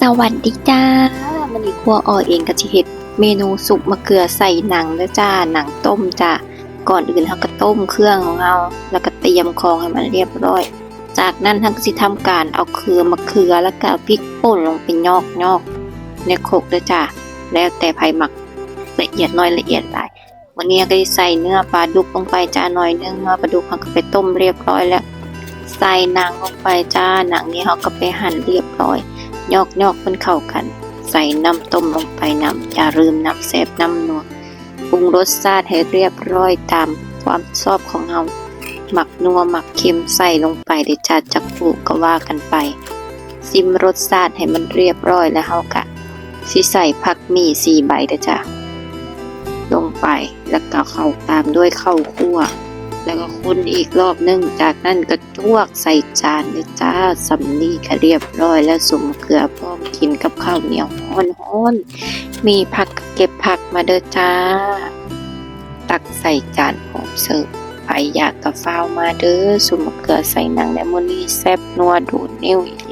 สวัสดีจ้ามันนี้ครัวอ่อเองก็จะเฮ็ดเมนูสุกมะเขือใส่หนังเด้อจ้าหนังต้มจ้าก่อนอื่นเราก็ต้มเครื่องของเราแล้วก็เตรียมของให้มันเรียบร้อย จากนั้นทั้งสิทำการเอาเคือมะเขือแล้วก็พริกป่นลงไปยอกยอกในโคกเด้อจ้าแล้วแต่ไผหมักละเอียดน้อยละเอียดหลายวันนี้ก็จะใส่เนื้อปลาดุกลงไปจ้าหน่อยนึงเนื้อปลาดุกเราก็ไปต้มเรียบร้อยแล้ว ใส่หนังลงไปจ้าหนังนี้เราก็ไปหั่นเรียบร้อย ยอกยอกมันเข้ากัน ใส่น้ำต้มลงไปน้ำอย่าลืมน้ำแซบน้ำนัวปรุงรสชาติให้เรียบร้อยตามความชอบของเราหมักนัวหมักเค็มใส่ลงไปเดี๋ยวจัดจักปูก็ว่ากันไปซิมรสชาติให้มันเรียบร้อยแล้วเฮากะสิใส่ผักหมี่สี่ใบเด้อจ้ะลงไปแล้วก็เข้าตามด้วยข้าวคั่ว แล้วก็คนอีกรอบหนึง จากนั้นก็จวกใส่จานเลยจ้าสำลีก็เรียบร้อยแล้วสมเกลือพร้อมกินกับข้าวเหนียวฮ้อนๆมีผักเก็บผักมาเด้อจ้า ตักใส่จานพร้อมเสิร์ฟไปอยากกะฟ้าวมาเด้อสมเกลือใส่หนังแลมอนี่แซ่บนัวดูดนิ้วอี